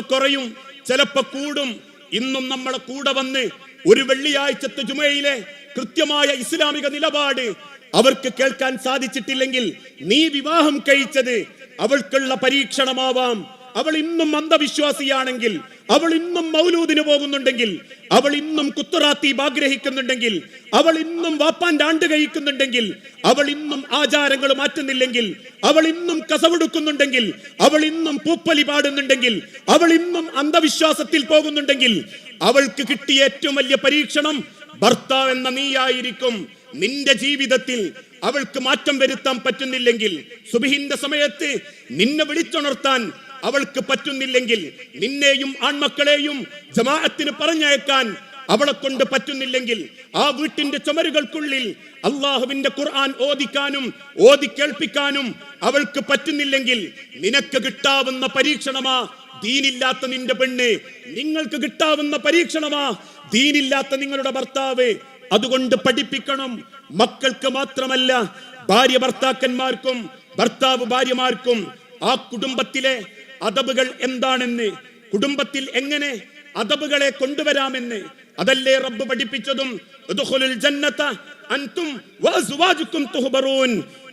കുറയും ചിലപ്പോ കൂടും. ഇന്നും നമ്മളെ കൂടെ വന്ന് ഒരു വെള്ളിയാഴ്ചത്തെ ജുമയിലെ കൃത്യമായ ഇസ്ലാമിക നിലപാട് അവർക്ക് കേൾക്കാൻ സാധിച്ചിട്ടില്ലെങ്കിൽ നീ വിവാഹം കഴിച്ചത് അവൾക്കുള്ള പരീക്ഷണമാവാം. അവൾ ഇന്നും അന്ധവിശ്വാസിയാണെങ്കിൽ അവൾ ഇന്നും മൗലൂദിന് പോകുന്നുണ്ടെങ്കിൽ അവൾ ഇന്നും കുത്തുറാത്തീബ് ആഗ്രഹിക്കുന്നുണ്ടെങ്കിൽ അവൾ ഇന്നും വാപ്പാൻ ആണ്ട് കഴിക്കുന്നുണ്ടെങ്കിൽ അവൾ ഇന്നും ആചാരങ്ങൾ മാറ്റുന്നില്ലെങ്കിൽ അവൾ ഇന്നും കസവെടുക്കുന്നുണ്ടെങ്കിൽ അവൾ ഇന്നും പൂപ്പലി പാടുന്നുണ്ടെങ്കിൽ അവൾ ഇന്നും അന്ധവിശ്വാസത്തിൽ പോകുന്നുണ്ടെങ്കിൽ അവൾക്ക് കിട്ടിയ ഏറ്റവും വലിയ പരീക്ഷണം ഭർത്താവ് എന്ന നീയായിരിക്കും. നിന്റെ ജീവിതത്തിൽ അവൾക്ക് മാറ്റം വരുത്താൻ പറ്റുന്നില്ലെങ്കിൽ സുബിഹിന്റെ സമയത്ത് നിന്നെ വിളിച്ചുണർത്താൻ അവൾക്ക് പറ്റുന്നില്ലെങ്കിൽ നിന്നെയും ആൺമക്കളെയും ജമാഅത്തിന് പറഞ്ഞയക്കാൻ അവളെ കൊണ്ട് പറ്റുന്നില്ലെങ്കിൽ ആ വീട്ടിന്റെ ചുമരുകൾക്കുള്ളിൽ അള്ളാഹുവിന്റെ ഖുർആൻ ഓദിക്കാനും ഓതി കേൾപ്പിക്കാനും അവൾക്ക് പറ്റുന്നില്ലെങ്കിൽ നിനക്ക് കിട്ടാവുന്ന പരീക്ഷണമാ ദീനില്ലാത്ത നിന്റെ പെണ്ണ്. നിങ്ങൾക്ക് കിട്ടാവുന്ന പരീക്ഷണമാ ദീനില്ലാത്ത നിങ്ങളുടെ ഭർത്താവ്. അതുകൊണ്ട് പഠിപ്പിക്കണം. മക്കൾക്ക് മാത്രമല്ല ഭാര്യ ഭർത്താക്കന്മാർക്കും ഭർത്താവ് ഭാര്യമാർക്കും ആ കുടുംബത്തിലെ അതബുകൾ എന്താണെന്ന്? കുടുംബത്തിൽ എങ്ങനെ അതബുകളെ കൊണ്ടുവരാമെന്ന്? അതല്ലേ റബ്ബ് പഠിപ്പിച്ചതും?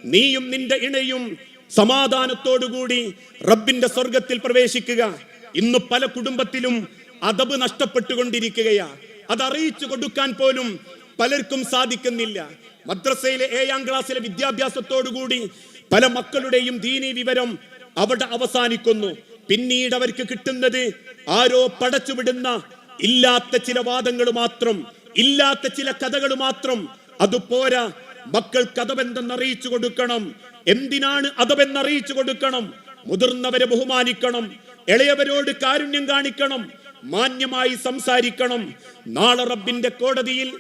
നീയും നിന്റെ ഇണയും സമാധാനത്തോടുകൂടി റബ്ബിന്റെ സ്വർഗത്തിൽ പ്രവേശിക്കുക. ഇന്ന് പല കുടുംബത്തിലും അതബ് നഷ്ടപ്പെട്ടുകൊണ്ടിരിക്കുകയാ. അത് അറിയിച്ചു കൊടുക്കാൻ പോലും പലർക്കും സാധിക്കുന്നില്ല. മദ്രസയിലെ ഏഴാം ക്ലാസ്സിലെ വിദ്യാഭ്യാസത്തോടുകൂടി പല മക്കളുടെയും ദീനീ വിവരം അവിടെ അവസാനിക്കുന്നു. പിന്നീട് അവർക്ക് കിട്ടുന്നത് ആരോ പടച്ചുവിടുന്ന ഇല്ലാത്ത ചില വാദങ്ങൾ മാത്രം ഇല്ലാത്ത ചില കഥകൾ മാത്രം. അത് പോരാ മക്കൾക്ക് അതവെന്തെന്ന് അറിയിച്ചു കൊടുക്കണം. എന്തിനാണ് അതവെന്ന് അറിയിച്ചു കൊടുക്കണം? മുതിർന്നവരെ ബഹുമാനിക്കണം. ഇളയവരോട് കാരുണ്യം കാണിക്കണം. മാന്യമായി സംസാരിക്കണം. നാളെ റബ്ബിന്റെ കോടതിയിൽ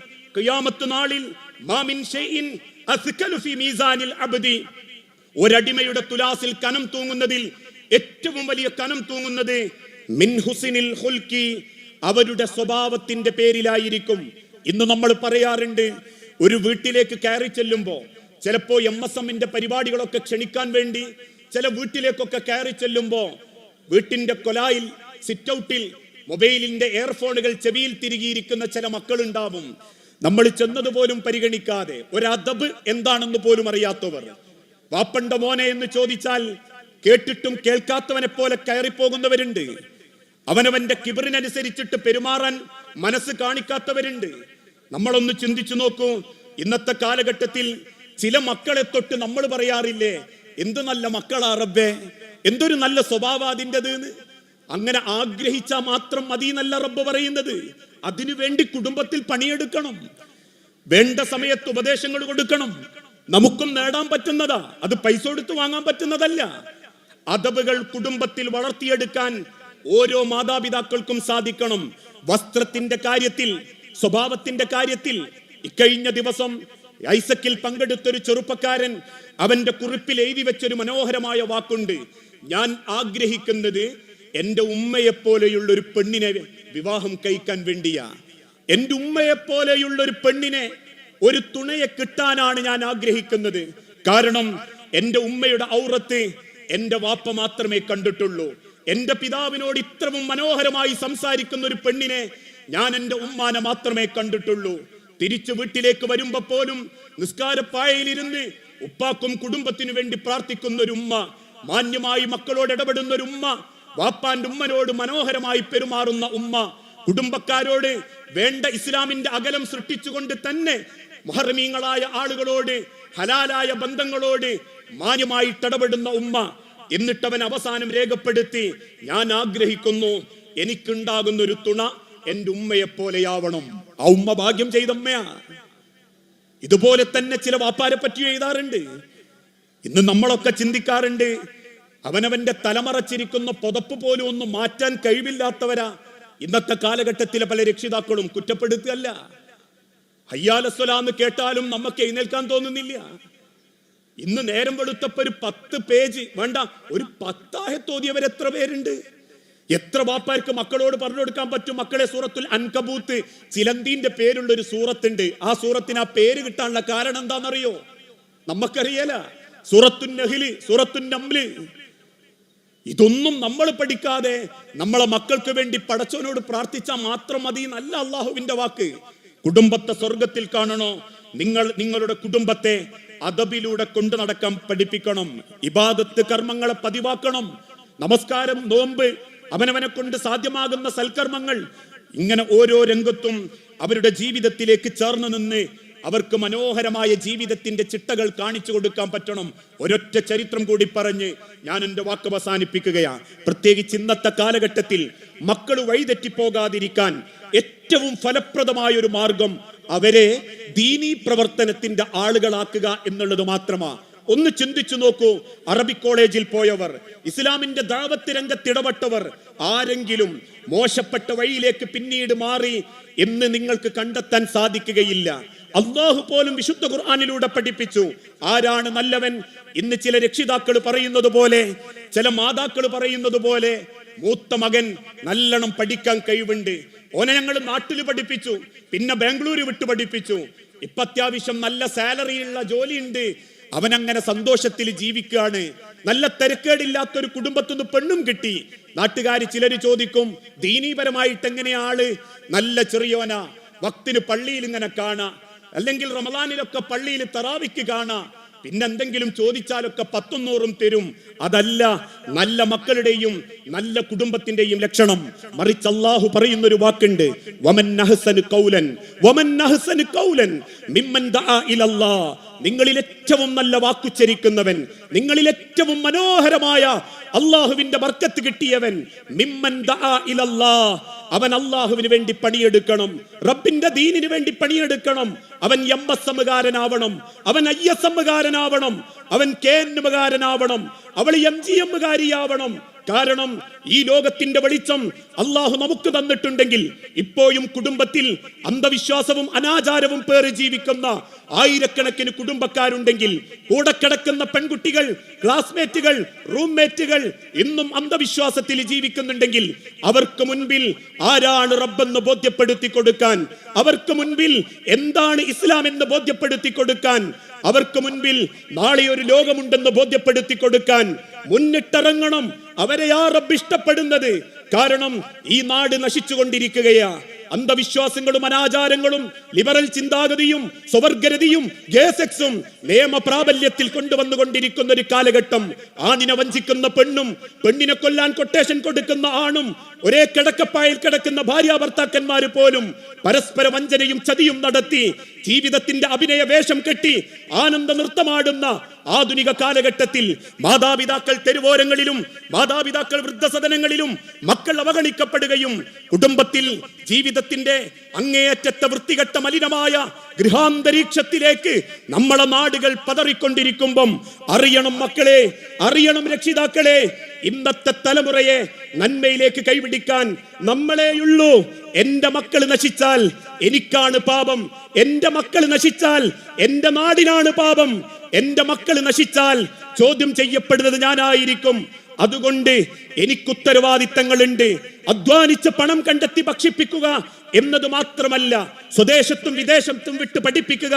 നാളിൽ മാമിൻ ഷെയ്ൻ അസ്കലു മീസാനിൽ അബ്ദി. ഒരടിമയുടെ തുലാസിൽ കനം തൂങ്ങുന്നതിൽ ഏറ്റവും വലിയ കനം തൂങ്ങുന്നത് മിൻഹുസിനിൽ ഹുൽക്കി അവരുടെ സ്വഭാവത്തിന്റെ പേരിലായിരിക്കും. ഇന്ന് നമ്മൾ പറയാറുണ്ട് ഒരു വീട്ടിലേക്ക് കയറി ചെല്ലുമ്പോൾ ചിലപ്പോ എം എസ് എമ്മിന്റെ പരിപാടികളൊക്കെ ക്ഷണിക്കാൻ വേണ്ടി ചില വീട്ടിലേക്കൊക്കെ കയറി ചെല്ലുമ്പോൾ വീട്ടിന്റെ കൊലായിൽ സിറ്റ് ഔട്ടിൽ മൊബൈലിന്റെ എയർഫോണുകൾ ചെവിയിൽ തിരികിയിരിക്കുന്ന ചില മക്കളുണ്ടാവും. നമ്മൾ ചെന്നതുപോലും പരിഗണിക്കാതെ ഒരു അദബ് എന്താണെന്ന് പോലും അറിയാത്തവർ. വാപ്പണ്ട മോനെ എന്ന് ചോദിച്ചാൽ കേട്ടിട്ടും കേൾക്കാത്തവനെ പോലെ കയറിപ്പോകുന്നവരുണ്ട്. അവനവന്റെ കിബറിനനുസരിച്ചിട്ട് പെരുമാറാൻ മനസ്സ് കാണിക്കാത്തവരുണ്ട്. നമ്മളൊന്ന് ചിന്തിച്ചു നോക്കൂ. ഇന്നത്തെ കാലഘട്ടത്തിൽ ചില മക്കളെ തൊട്ട് നമ്മൾ പറയാറില്ലേ എന്ത് നല്ല മക്കളാ റബ്ബേ എന്തൊരു നല്ല സ്വഭാവ അങ്ങനെ ആഗ്രഹിച്ചാൽ മാത്രം മതി നല്ല റബ്ബ് പറയുന്നത്. അതിനു വേണ്ടി കുടുംബത്തിൽ പണിയെടുക്കണം. വേണ്ട സമയത്ത് ഉപദേശങ്ങൾ കൊടുക്കണം. നമുക്കും നേടാൻ പറ്റുന്നതാ. അത് പൈസ കൊടുത്ത് വാങ്ങാൻ പറ്റുന്നതല്ല. അതവുകൾ കുടുംബത്തിൽ വളർത്തിയെടുക്കാൻ ഓരോ മാതാപിതാക്കൾക്കും സാധിക്കണം. വസ്ത്രത്തിന്റെ കാര്യത്തിൽ സ്വഭാവത്തിന്റെ കാര്യത്തിൽ. ഇക്കഴിഞ്ഞ ദിവസം ഐസക്കിൽ പങ്കെടുത്തൊരു ചെറുപ്പക്കാരൻ അവന്റെ കുറിപ്പിൽ എഴുതി വെച്ചൊരു മനോഹരമായ വാക്കുണ്ട്. ഞാൻ ആഗ്രഹിക്കുന്നത് എന്റെ ഉമ്മയെപ്പോലെയുള്ള ഒരു പെണ്ണിനെ വിവാഹം കഴിക്കാൻ വേണ്ടിയാ. എന്റെ ഉമ്മയെപ്പോലെയുള്ള ഒരു പെണ്ണിനെ ഒരു തുണയെ കിട്ടാനാണ് ഞാൻ ആഗ്രഹിക്കുന്നത്. കാരണം എന്റെ ഉമ്മയുടെ ഔറത്ത് എന്റെ വാപ്പ മാത്രമേ കണ്ടിട്ടുള്ളൂ. എന്റെ പിതാവിനോട് ഇത്രവും മനോഹരമായി സംസാരിക്കുന്ന ഒരു പെണ്ണിനെ ഞാൻ എന്റെ ഉമ്മാനെ മാത്രമേ കണ്ടിട്ടുള്ളൂ. തിരിച്ചു വീട്ടിലേക്ക് വരുമ്പോ പോലും നിസ്കാരപ്പായയിലിരുന്ന് ഉപ്പാക്കും കുടുംബത്തിനു വേണ്ടി പ്രാർത്ഥിക്കുന്ന ഒരു ഉമ്മ മാന്യമായി മക്കളോട് ഇടപെടുന്ന ഒരു ഉമ്മ വാപ്പാന്റെ ഉമ്മനോട് മനോഹരമായി പെരുമാറുന്ന ഉമ്മ കുടുംബക്കാരോട് വേണ്ട ഇസ്ലാമിന്റെ അകലം സൃഷ്ടിച്ചുകൊണ്ട് തന്നെ മുഹറമീങ്ങളായ ആളുകളോട് ഹലാലായ ബന്ധങ്ങളോട് മാന്യമായി ഇടപെടുന്ന ഉമ്മ എന്നിട്ടവൻ അവസാനം രേഖപ്പെടുത്തി ഞാൻ ആഗ്രഹിക്കുന്നു എനിക്കുണ്ടാകുന്ന ഒരു തുണ എന്റെ ഉമ്മയെ പോലെയാവണം ആ ഉമ്മ ഭാഗ്യം ചെയ്തമ്മയാ. ഇതുപോലെ തന്നെ ചില വാപ്പാരെ പറ്റി എഴുതാറുണ്ട്. ഇന്ന് നമ്മളൊക്കെ ചിന്തിക്കാറുണ്ട് അവനവന്റെ തലമറച്ചിരിക്കുന്ന പുതപ്പ് പോലും ഒന്ന് മാറ്റാൻ കഴിവില്ലാത്തവരാ. ഇന്നത്തെ കാലഘട്ടത്തിലെ പല രക്ഷിതാക്കളും കുറ്റപ്പെടുത്തുകയല്ല. ഹയ്യാലസ്വലാന്ന് കേട്ടാലും നമുക്ക് എഴുന്നേൽക്കാൻ തോന്നുന്നില്ല. ഇന്ന് നേരം വെളുത്തപ്പോ ഒരു പത്ത് പേജ് വേണ്ട ഒരു പത്തായത്തോതിയവർ എത്ര പേരുണ്ട്? എത്ര വാപ്പാർക്ക് മക്കളോട് പറഞ്ഞു കൊടുക്കാൻ പറ്റും? മക്കളെ സൂറത്തുൽ അൻകബൂത്ത് ചിലന്തിന്റെ പേരുള്ള ഒരു സൂറത്തുണ്ട്. ആ സൂറത്തിന് ആ പേര് കിട്ടാനുള്ള കാരണം എന്താണെന്നറിയോ? നമുക്കറിയല സൂറത്തുൻ നഹിൽ സൂറത്തുൻ നംൽ. ഇതൊന്നും നമ്മൾ പഠിക്കാതെ നമ്മളെ മക്കൾക്ക് വേണ്ടി പടച്ചവനോട് പ്രാർത്ഥിച്ചാൽ മാത്രം മതി നല്ല അള്ളാഹുവിന്റെ വാക്ക്. കുടുംബത്തെ സ്വർഗത്തിൽ കാണണോ? നിങ്ങൾ നിങ്ങളുടെ കുടുംബത്തെ അദബിലൂടെ കൊണ്ടു നടക്കാൻ പഠിപ്പിക്കണം. ഇബാദത്ത് കർമ്മങ്ങളെ പതിവാക്കണം. നമസ്കാരം നോമ്പ് അവനവനെ കൊണ്ട് സാധ്യമാകുന്ന സൽക്കർമ്മങ്ങൾ ഇങ്ങനെ ഓരോ രംഗത്തും അവരുടെ ജീവിതത്തിലേക്ക് ചേർന്ന് നിന്ന് അവർക്ക് മനോഹരമായ ജീവിതത്തിന്റെ ചിട്ടകൾ കാണിച്ചു കൊടുക്കാൻ പറ്റണം. ഒരൊറ്റ ചരിത്രം കൂടി പറഞ്ഞ് ഞാൻ എന്റെ വാക്ക് അവസാനിപ്പിക്കുകയാണ് പ്രത്യേകിച്ച് ഇന്നത്തെ കാലഘട്ടത്തിൽ മക്കൾ വഴിതെറ്റിപ്പോകാതിരിക്കാൻ ഏറ്റവും ഫലപ്രദമായ ഒരു മാർഗം അവരെ ദീനീ പ്രവർത്തനത്തിന്റെ ആളുകളാക്കുക എന്നുള്ളത് മാത്രമാണ് ഒന്ന് ചിന്തിച്ചു നോക്കൂ അറബി കോളേജിൽ പോയവർ ഇസ്ലാമിന്റെ ദാവത്ത് രംഗത്തിടപെട്ടവർ ആരെങ്കിലും മോശപ്പെട്ട വഴിയിലേക്ക് പിന്നീട് മാറി എന്ന് നിങ്ങൾക്ക് കണ്ടെത്താൻ സാധിക്കുകയില്ല. അള്ളാഹു പോലും വിശുദ്ധ ഖുർആാനിലൂടെ പഠിപ്പിച്ചു. ആരാണ് നല്ലവൻ? ഇന്ന് ചില രക്ഷിതാക്കൾ പറയുന്നത് പോലെ ചില മാതാക്കൾ പറയുന്നത് പോലെ മൂത്ത മകൻ നല്ലോണം പഠിക്കാൻ കഴിവുണ്ട്. ഓനെ ഞങ്ങൾ നാട്ടിൽ പഠിപ്പിച്ചു പിന്നെ ബാംഗ്ലൂർ വിട്ട് പഠിപ്പിച്ചു. ഇപ്പൊ അത്യാവശ്യം നല്ല സാലറിയുള്ള ജോലി ഉണ്ട് അവനങ്ങനെ സന്തോഷത്തിൽ ജീവിക്കുകയാണ് നല്ല തിരക്കേടില്ലാത്തൊരു കുടുംബത്തുനിന്ന് പെണ്ണും കിട്ടി. നാട്ടുകാർ ചിലര് ചോദിക്കും ദീനീപരമായിട്ട് എങ്ങനെയാൾ? നല്ല ചെറിയോന വക്തിന് പള്ളിയിൽ ഇങ്ങനെ കാണാ. അല്ലെങ്കിൽ റമദാനിലൊക്കെ പള്ളിയിൽ തറാവിക്ക് കാണാം. പിന്നെന്തെങ്കിലും ചോദിച്ചാലൊക്കെ പത്തും നൂറും തരും. അതല്ല നല്ല മക്കളുടെയും നല്ല കുടുംബത്തിന്റെയും ലക്ഷണം. മറിച്ച് അള്ളാഹു പറയുന്ന ഒരു വാക്കുണ്ട് വമൻ നഹസൻ കൗലൻ വമൻ നഹസൻ കൗലൻ മിമ്മൻ ദആ ഇലല്ലാ. നിങ്ങളിൽ ഏറ്റവും നല്ല വാക്കുച്ചരിക്കുന്നവൻ നിങ്ങളിൽ ഏറ്റവും മനോഹരമായ അള്ളാഹുവിന്റെ ബർക്കത്ത് കിട്ടിയവൻ മിമ്മൻ അവൻ അള്ളാഹുവിന് വേണ്ടി പണിയെടുക്കണം റബ്ബിന്റെ ദീനിന് വേണ്ടി പണിയെടുക്കണം. അവൻ എം അവൻ ഐ അവൻ കെ അവൾ എം ജി എമ്മുകാരിയാവണം. കാരണം ഈ ലോകത്തിന്റെ വെളിച്ചം അള്ളാഹു നമുക്ക് തന്നിട്ടുണ്ടെങ്കിൽ ഇപ്പോഴും കുടുംബത്തിൽ അന്ധവിശ്വാസവും അനാചാരവും പേറി ജീവിക്കുന്ന ആയിരക്കണക്കിന് കുടുംബക്കാരുണ്ടെങ്കിൽ കൂടെ കിടക്കുന്ന പെൺകുട്ടികൾ ക്ലാസ്മേറ്റുകൾ റൂംമേറ്റുകൾ ഇന്നും അന്ധവിശ്വാസത്തിൽ ജീവിക്കുന്നുണ്ടെങ്കിൽ അവർക്ക് മുൻപിൽ ആരാണ് റബ്ബെന്ന് ബോധ്യപ്പെടുത്തി കൊടുക്കാൻ? അവർക്ക് മുൻപിൽ എന്താണ് ഇസ്ലാം എന്ന് ബോധ്യപ്പെടുത്തി കൊടുക്കാൻ? അവർക്ക് മുൻപിൽ നാളെ ഒരു ലോകമുണ്ടെന്ന് ബോധ്യപ്പെടുത്തി കൊടുക്കാൻ മുന്നിട്ടിറങ്ങണം. അവരെയാ റബ്ബ് ഇഷ്ടപ്പെടുന്നത്. കാരണം ഈ നാട് നശിച്ചുകൊണ്ടിരിക്കുകയാ. അന്ധവിശ്വാസങ്ങളും അനാചാരങ്ങളും ലിബറൽ ചിന്താഗതിയും സ്വവർഗരതിയും ഗേസെക്സും നിയമപ്രാബല്യത്തിൽ കൊണ്ടുവന്നുകൊണ്ടിരിക്കുന്ന ഒരു കാലഘട്ടം. ആണിനെ വഞ്ചിക്കുന്ന പെണ്ണും പെണ്ണിനെ കൊല്ലാൻ കൊട്ടേഷൻ കൊടുക്കുന്ന ആണും ഒരേ കിടക്കപ്പായിൽ കിടക്കുന്ന ഭാര്യ ഭർത്താക്കന്മാർ പോലും പരസ്പര വഞ്ചനയും ചതിയും നടത്തി ജീവിതത്തിന്റെ അഭിനയ വേഷം കെട്ടി ആനന്ദ നൃത്തമാടുന്ന ആധുനിക കാലഘട്ടത്തിൽ മാതാപിതാക്കൾ തെരുവോരങ്ങളിലും മാതാപിതാക്കൾ വൃദ്ധസദനങ്ങളിലും മക്കൾ അവഗണിക്കപ്പെടുകയും കുടുംബത്തിൽ ജീവിതത്തിന്റെ അങ്ങേയറ്റത്തെ വൃത്തികെട്ട മലിനമായ ഗൃഹാന്തരീക്ഷത്തിലേക്ക് നമ്മളെ നാടുകൾ പതറിക്കൊണ്ടിരിക്കുമ്പം അറിയണം മക്കളെ അറിയണം രക്ഷിതാക്കളെ. ഇന്നത്തെ തലമുറയെ നന്മയിലേക്ക് കൈപിടിക്കാൻ നമ്മളെയുള്ളൂ. എന്റെ മക്കൾ നശിച്ചാൽ എനിക്കാണ് പാപം. എന്റെ മക്കൾ നശിച്ചാൽ എന്റെ നാടിനാണ് പാപം. എന്റെ മക്കൾ നശിച്ചാൽ ചോദ്യം ചെയ്യപ്പെടുന്നത് ഞാനായിരിക്കും. അതുകൊണ്ട് എനിക്ക് ഉത്തരവാദിത്തങ്ങളുണ്ട് അധ്വാനിച്ച് പണം കണ്ടെത്തി ഭക്ഷിപ്പിക്കുക എന്നത് മാത്രമല്ല സ്വദേശത്തും വിദേശത്തും വിട്ട് പഠിപ്പിക്കുക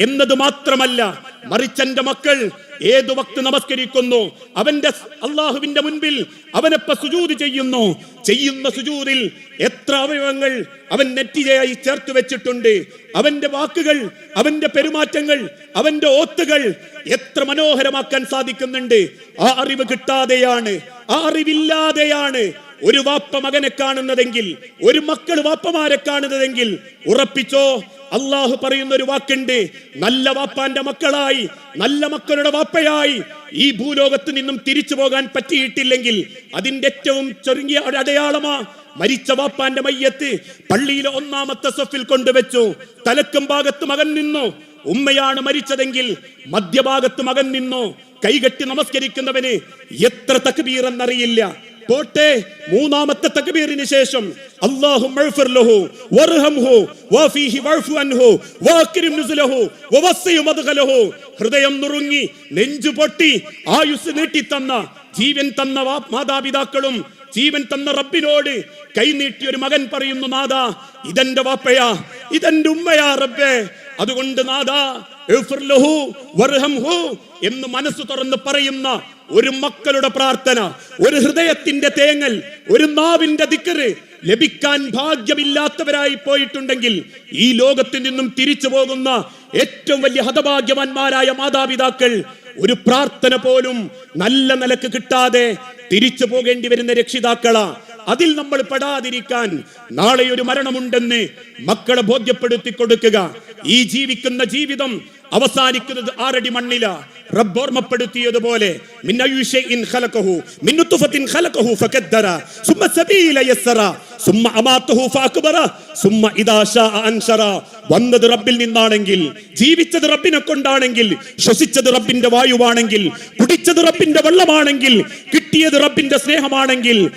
എന്നത് മാത്രമല്ല മറിച്ചെന്റെ മക്കൾ ഏതു വക്ത് നമസ്കരിക്കുന്നു അവന്റെ അള്ളാഹുവിന്റെ മുൻപിൽ അവനെപ്പ സുജൂത് ചെയ്യുന്നു. ചെയ്യുന്ന സുജൂതിൽ എത്ര അവയവങ്ങൾ അവൻ നെറ്റിയായി ചേർത്ത് വെച്ചിട്ടുണ്ട് അവന്റെ വാക്കുകൾ അവന്റെ പെരുമാറ്റങ്ങൾ അവന്റെ ഓത്തുകൾ എത്ര മനോഹരമാക്കാൻ സാധിക്കുന്നുണ്ട്. ആ അറിവ് കിട്ടാതെയാണ് ആ അറിവില്ലാതെയാണ് ഒരു വാപ്പ മകനെ കാണുന്നതെങ്കിൽ ഒരു മക്കൾ വാപ്പമാരെ കാണുന്നതെങ്കിൽ ഉറപ്പിച്ചോ? അള്ളാഹു പറയുന്ന ഒരു വാക്കുണ്ട് നല്ല വാപ്പാന്റെ മക്കളായി നല്ല മക്കളുടെ വാപ്പയായി ഈ ഭൂലോകത്ത് നിന്നും തിരിച്ചു പോകാൻ പറ്റിയിട്ടില്ലെങ്കിൽ അതിന്റെ ഏറ്റവും ചുരുങ്ങിയ അടയാളമാ മരിച്ച വാപ്പാന്റെ മയ്യത്ത് പള്ളിയിലെ ഒന്നാമത്തെ സൊഫിൽ കൊണ്ടുവച്ചു. തലക്കും ഭാഗത്ത് മകൻ നിന്നു. ഉമ്മയാണ് മരിച്ചതെങ്കിൽ മധ്യഭാഗത്ത് മകൻ നിന്നു. കൈകെട്ടി നമസ്കരിക്കുന്നവന് എത്ര തക്ബീർ എന്നറിയില്ല പോട്ടെ മൂന്നാമത്തെ തക്ബീറിന് ശേഷം അല്ലാഹു മഗ്ഫിർ ലഹു വർഹംഹു വഫീഹി വഅഫു അൻഹു വഅക്രിം നുസുലഹു വവസ്സി ഹൃദയം നുറുങ്ങി നെഞ്ചു പൊട്ടി ആയുസ് നീട്ടി തന്ന ജീവൻ തന്ന മാതാപിതാക്കളും ജീവൻ തന്ന റബ്ബിനോട് കൈനീട്ടി ഒരു മകൻ പറയുന്നു നാദാ ഇതെന്റെ വാപ്പയാ ഇതെന്റെ ഉമ്മയാ റബ്ബേ. അതുകൊണ്ട് നാദാ എന്ന് മനസ്സ് തുറന്ന് പറയുന്ന ഒരു മക്കളുടെ പ്രാർത്ഥന ഒരു ഹൃദയത്തിന്റെ തേങ്ങൽ ഒരു നാവിന്റെ ദിക്കറ് ലഭിക്കാൻ ഭാഗ്യമില്ലാത്തവരായി പോയിട്ടുണ്ടെങ്കിൽ ഈ ലോകത്തിൽ നിന്നും തിരിച്ചു പോകുന്ന ഏറ്റവും വലിയ ഹതഭാഗ്യവാന്മാരായ മാതാപിതാക്കൾ ഒരു പ്രാർത്ഥന പോലും നല്ല നിലയ്ക്ക് കിട്ടാതെ തിരിച്ചു പോകേണ്ടി വരുന്ന രക്ഷിതാക്കളാ. അതിൽ നമ്മൾ പെടാതിരിക്കാൻ നാളെ ഒരു മരണമുണ്ടെന്ന് മക്കളെ ബോധ്യപ്പെടുത്തി കൊടുക്കുക ഈ ജീവിക്കുന്ന ജീവിതം അവസാനിക്കുന്നത് ആറടി മണ്ണില. റബ്ബ് ഓർമ്മപ്പെടുത്തിയതുപോലെ വന്നത് റബ്ബിൽ നിന്നാണെങ്കിൽ ജീവിച്ചത് റബ്ബിനെ കൊണ്ടാണെങ്കിൽ ശ്വസിച്ചത് റബ്ബിന്റെ വായുവാണെങ്കിൽ കുടിച്ചത് റബ്ബിന്റെ വെള്ളമാണെങ്കിൽ കിട്ടിയത് റബ്ബിന്റെ സ്നേഹമാണെങ്കിൽ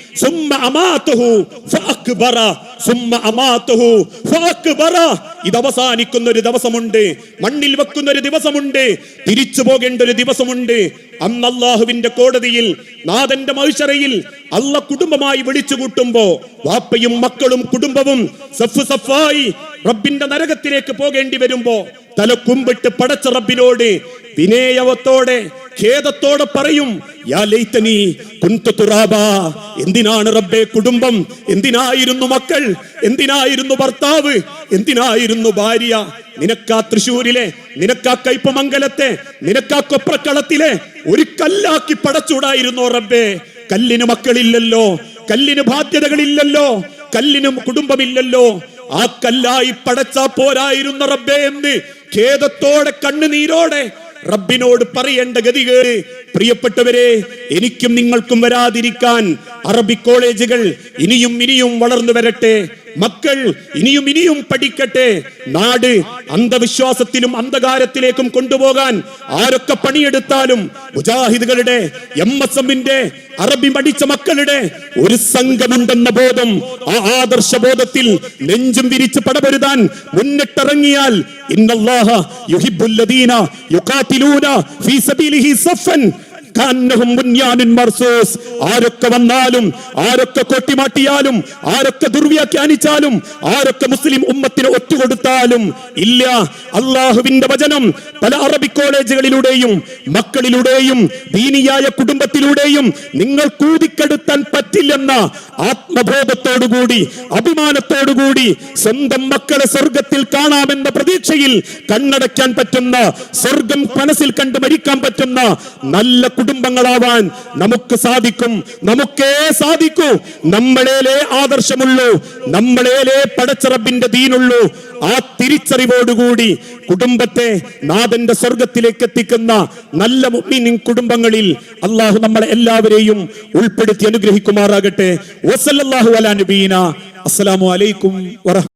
ഇത് അവസാനിക്കുന്ന ഒരു ദിവസമുണ്ട്. മണ്ണിൽ വെക്കുന്ന ഒരു ദിവസമുണ്ട്. തിരിച്ചു പോകേണ്ട ഒരു ദിവസമുണ്ട്. അന്ന് അള്ളാഹുവിന്റെ കോടതിയിൽ നാഥന്റെ മൗശറയിൽ അല്ല കുടുംബമായി വിളിച്ചു കൂട്ടുമ്പോ വാപ്പയും മക്കളും കുടുംബവും സഫ് സഫായി റബ്ബിന്റെ നരകത്തിലേക്ക് പോകേണ്ടി വരുമ്പോ തല കുമ്പിട്ട് പടച്ച റബ്ബിനോട് വിനയവത്തോടെ ഖേദത്തോടെ പറയും എന്തിനാണ് റബ്ബെ കുടുംബം? എന്തിനായിരുന്നു മക്കൾ? എന്തിനായിരുന്നു ഭർത്താവ്? എന്തിനായിരുന്നു ഭാര്യ? നിനക്കാ തൃശൂരിലെ നിനക്കാ കൈപ്പമംഗലത്തെ നിനക്കാ കൊപ്രക്കളത്തിലെ ഒരു കല്ലാക്കി പടച്ചൂടായിരുന്നോ റബ്ബേ? കല്ലിന് മക്കളില്ലല്ലോ കല്ലിന് ബാധ്യതകളില്ലല്ലോ കല്ലിനും കുടുംബമില്ലല്ലോ. ആ കല്ലായി പടച്ചാ പോരായിരുന്ന റബ്ബേ എന്ന് ഖേദത്തോടെ കണ്ണുനീരോടെ റബ്ബിനോട് പറയേണ്ട ഗതികേട്. പ്രിയപ്പെട്ടവരെ എനിക്കും നിങ്ങൾക്കും വരാതിരിക്കാൻ അറബി കോളേജുകൾ ഇനിയും ഇനിയും വളർന്നു വരട്ടെ. മക്കൾ ഇനിയും ഇനിയും പഠിക്കട്ടെ. നാട് അന്ധവിശ്വാസത്തിലും അന്ധകാരത്തിലേക്കും കൊണ്ടുപോകാൻ ആരൊക്കെ പണിയെടുത്താലും മുജാഹിദുകളുടെ എം എസ് എമ്മിന്റെ അറബി പഠിച്ച മക്കളുടെ ഒരു സംഘമുണ്ടെന്ന ബോധം ആ ആദർശ ബോധത്തിൽ നെഞ്ചും വിരിച്ച് പടപൊരുതാൻ മുന്നിട്ടിറങ്ങിയാൽ ഇന്നല്ലാഹ യുഹിബ്ബുല്ലദീന യുഖാതിലൂന ഫീ സബീലിഹി സഫൻ ആരൊക്കെ വന്നാലും ആരൊക്കെ കൊട്ടിമാട്ടിയാലും ആരൊക്കെ ദുർവ്യാഖ്യാനിച്ചാലും ആരൊക്കെ മുസ്ലിം ഉമ്മത്തിന് ഒറ്റുകൊടുത്താലും ഇല്ല. അള്ളാഹുവിന്റെ വചനം പല അറബി കോളേജുകളിലൂടെയും മക്കളിലൂടെയും ദീനിയായ കുടുംബത്തിലൂടെയും നിങ്ങൾ കൂതിക്കെടുത്താൻ പറ്റില്ലെന്ന ആത്മബോധത്തോടുകൂടി അഭിമാനത്തോടുകൂടി സ്വന്തം മക്കളെ സ്വർഗത്തിൽ കാണാമെന്ന പ്രതീക്ഷയിൽ കണ്ണടയ്ക്കാൻ പറ്റുന്ന സ്വർഗം മനസ്സിൽ കണ്ട് മരിക്കാൻ പറ്റുന്ന നല്ല കുടുംബങ്ങളാവാൻ നമുക്ക് സാധിക്കും. നമുക്കേ സാധിക്കൂ. നമ്മളേലേ ആദർശമുള്ളൂ. നമ്മളേലേ പടച്ചറബിന്റെ ദീനുള്ളൂ. ആ തിരിച്ചറിവോടുകൂടി കുടുംബത്തെ നാഥന്റെ സ്വർഗത്തിലേക്ക് എത്തിക്കുന്ന നല്ല മുഅ്മിനീൻ കുടുംബങ്ങളിൽ അള്ളാഹു നമ്മളെ എല്ലാവരെയും ഉൾപ്പെടുത്തി അനുഗ്രഹിക്കുമാറാകട്ടെ. വസല്ലല്ലാഹു അലാ നബീന. അസ്സലാമു അലൈക്കും വറഹ്മ